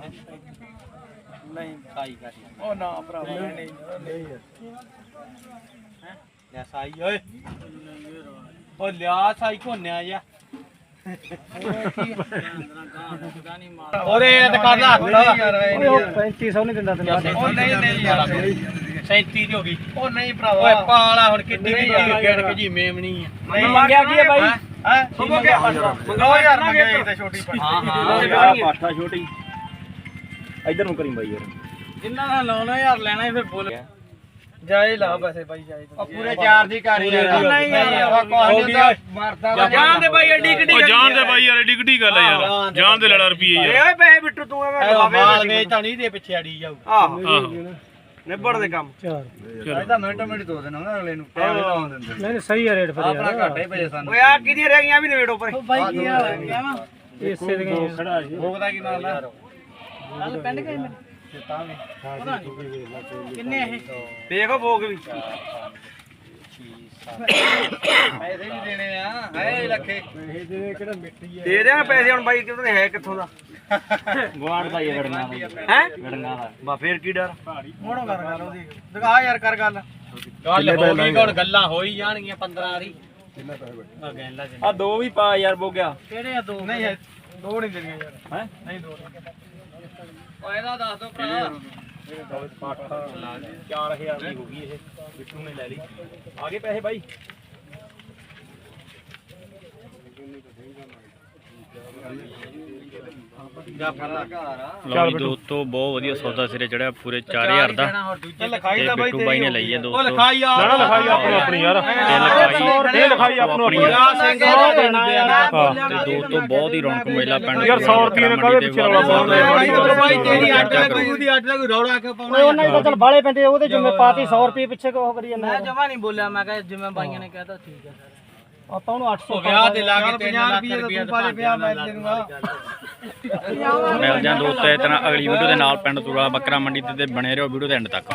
ਨਹੀਂ ਸਾਈ ਕਰ ਉਹ ਨਾ ਭਰਾਵਾ। ਨਹੀਂ ਨਹੀਂ ਲੈ ਸਾਈ ਓਏ। ਉਹ ਲਿਆ ਸਾਈ ਕੋਨਿਆ ਜਾ ਓਰੇ ਇਹ ਤਾਂ ਕਰ ਲਾ ਉਹ 3500 ਨਹੀਂ ਦਿੰਦਾ ਤੈਨੂੰ ਉਹ ਨਹੀਂ ਨਹੀਂ ਯਾਰ। 37 ਦੀ ਹੋ ਗਈ। ਉਹ ਨਹੀਂ ਓਏ ਭਰਾਵਾ ਪਾਲਾ ਹੁਣ ਕਿੱਡੀ ਨਹੀਂ ਕੀ ਯਾਰ। ਗਿਣ ਜੀ ਮੇਮਣੀ ਆ। ਨਹੀਂ ਮੰਗਿਆ ਕੀ ਹੈ ਬਾਈ? ਹੈ? ਮੰਗੋ ਯਾਰ ਮੰਗਿਆ ਇਹ ਤਾਂ ਛੋਟੀ ਪੜੀ ਹਾਂ ਹਾਂ। ਆ ਪਾਠਾ ਛੋਟੀ। ਇਧਰ ਨੂੰ ਕਰੀ ਬਾਈ ਯਾਰ। ਜਿੰਨਾ ਦਾ ਲਾਉਣਾ ਯਾਰ ਲੈਣਾ ਹੀ ਫਿਰ ਬੋਲ। ਜਾਏ ਲਾ ਪੈਸੇ ਬਾਈ ਜਾਏ ਪੂਰੇ ਚਾਰ ਦੀ ਕਰ ਯਾਰ। ਨਹੀਂ ਯਾਰ ਹੋ ਗਿਆ। ਮਰਦਾ ਜਾਨ ਦੇ ਬਾਈ ਐਡੀ ਕਿੱਡੀ ਉਹ ਜਾਣ ਦੇ ਬਾਈ ਯਾਰ ਏਡੀ ਕਿੱਡੀ ਗੱਲ ਆ ਯਾਰ। ਜਾਣ ਦੇ ਲੜਾ ਰੁਪਏ ਯਾਰ। ਓਏ ਪੈਸੇ ਬਿੱਟੂ ਤੂੰ ਐਵੇਂ ਮਾਲ ਵੇਚ ਤਾਂ ਨਹੀਂ ਦੇ ਪਿੱਛੇ ਅੜੀ ਜਾਊ। ਆਹੋ। ਨਿਬੜ ਦੇ ਕੰਮ। ਇਹਦਾ ਮਿੰਟ ਮਿੰਟ ਦੋ ਉਹਨਾਂ ਅਗਲੇ ਨੂੰ। ਪੈਸੇ ਲਾਉਣ ਦਿੰਦੇ ਨਹੀਂ ਨਹੀਂ ਸਹੀ ਹੈ ਰੇਟ ਫਿਰ ਆਪਣਾ ਘਾਟੇ ਪਏ ਸਾਨੂੰ। ਓਏ ਆ ਕਿਹਦੀ ਰਹਿ ਗਈਆਂ ਵੀ ਨਵੇੜੋ ਪਰ ਬਾਈ ਕੀ ਹਾਲ ਹੈ ਇਸੇ ਦੀਆਂ ਖੜਾ ਜੀ ਭੋਗ ਦਾ ਕੀ ਨਾਮ ਹੈ ਚੱਲ ਪਿੰਡ ਗਏ ਮੇਰੇ। ਕਿੰਨੇ ਇਹ। ਦੇਖੋ ਭੋਗ ਵੀ। ਪੈਸੇ ਵੀ ਦੇਣੇ ਆ ਹੈ ਲੱਖੇ। ਦੇ ਦੇ ਪੈਸੇ ਹੁਣ ਬਾਈ ਕਿਉਂ ਹੈ ਕਿੱਥੋਂ ਦਾ? ਗਵਾੜ ਦਾ ਹੀ ਗੜਨਾ ਹੈ? ਗੜਨਾ ਦਾ ਬਾ ਫੇਰ ਕੀ ਡਰ? ਮੋੜੋ ਕਰ ਗੱਲ ਉਹਦੀ। ਦਿਖਾ ਯਾਰ ਕਰ ਗੱਲ। ਗੱਲ ਹੋ ਗਈ ਹੁਣ ਗੱਲਾਂ ਹੋ ਹੀ ਜਾਣਗੀਆਂ 15 ਵਾਰੀ ਆ ਦੋ ਵੀ ਪਾ ਯਾਰ ਬੋਗਿਆ। ਕਿਹੜੇ ਆ ਦੋ? ਨਹੀਂ ਹੈ ਦੋ ਨਹੀਂ ਦੇਣੀਆਂ ਯਾਰ। ਹੈ? ਨਹੀਂ ਦੋ ਨਹੀਂ ਓ ਇਹਦਾ ਦੱਸ ਦੋ ਭਰਾ। 4000 ਦੀ ਹੋ ਗਈ ਇਹ। ਬਿੱਟੂ ਨੇ ਲੈ ਲਈ। ਆ ਗਏ ਪੈਸੇ ਬਾਈ। ਲਓ ਜੀ ਦੋਸਤੋ ਬਹੁਤ ਵਧੀਆ ਸੌਦਾ ਸਿਰੇ ਚੜਿਆ ਪੂਰੇ 4000 ਦਾ। ਤੇ ਦਾ ਬਾਈ ਬਿੱਟੂ ਬਾਈ ਨੇ ਲਈ ਹੈ ਉਹ ਦੋਸਤੋ। ਲਿਖਾਈ ਆ ਨਾ ਲਿਖਾਈ ਆਪਣੀ ਆਪਣੀ ਯਾਰ। ਇਹ ਇਹ ਲਿਖਾਈ ਆਪਣੀ ਆਪਣੀ ਤੇ ਦੋਸਤੋ ਬਹੁਤ ਹੀ ਰੌਣਕ ਮੇਲਾ ਪਿੰਡ ਯਾਰ 100 ਰੁਪਏ ਨੇ ਕਾਹਦੇ ਪਿੱਛੇ ਰੌਲਾ ਪਾਉਂਦੇ ਆ? ਬਾਈ ਤੇਰੀ ਅੱਡ ਲੱਗੂ ਦੀ ਅੱਡ ਲੱਗੂ ਰੌਲਾ ਕਿਉਂ ਪਾਉਣਾ ਉਹਨਾਂ ਹੀ ਤਾਂ ਚਲ ਬਾਲੇ ਪੈਂਦੇ ਉਹਦੇ ਜਿੰਮੇ ਪਾਤੀ 100 ਰੁਪਏ ਪਿੱਛੇ ਕੋ ਕਰੀ ਜਾਂਦਾ ਮੈਂ ਜਮਾ ਨਹੀਂ ਬੋਲਿਆ ਮੈਂ ਕਿਹਾ ਜਿਵੇਂ ਬਾਈਆਂ ਨੇ ਕਹਿਤਾ ਠੀਕ ਹੈ ਸਰ। ਆਪਾਂ ਉਹਨੂੰ 800 ਉਹ ਵਿਆਹ ਤੇ ਲਾ ਕੇ 3 50 ਲੱਖ ਰੁਪਏ ਦੇ ਪਿਆ ਮੈਂ ਦੇ ਦੂੰਗਾ। ਮਿਲਦੇ ਹਾਂ ਦੋਸਤੋ ਇਸ ਤਰ੍ਹਾਂ ਅਗਲੀ ਵੀਡੀਓ ਦੇ ਨਾਲ ਪਿੰਡ ਤੁਰਾ ਬੱਕਰਾ ਮੰਡੀ ਤੇ ਬਣੇ ਰਹੋ ਵੀਡੀਓ ਦੇ ਐਂਡ ਤੱਕ।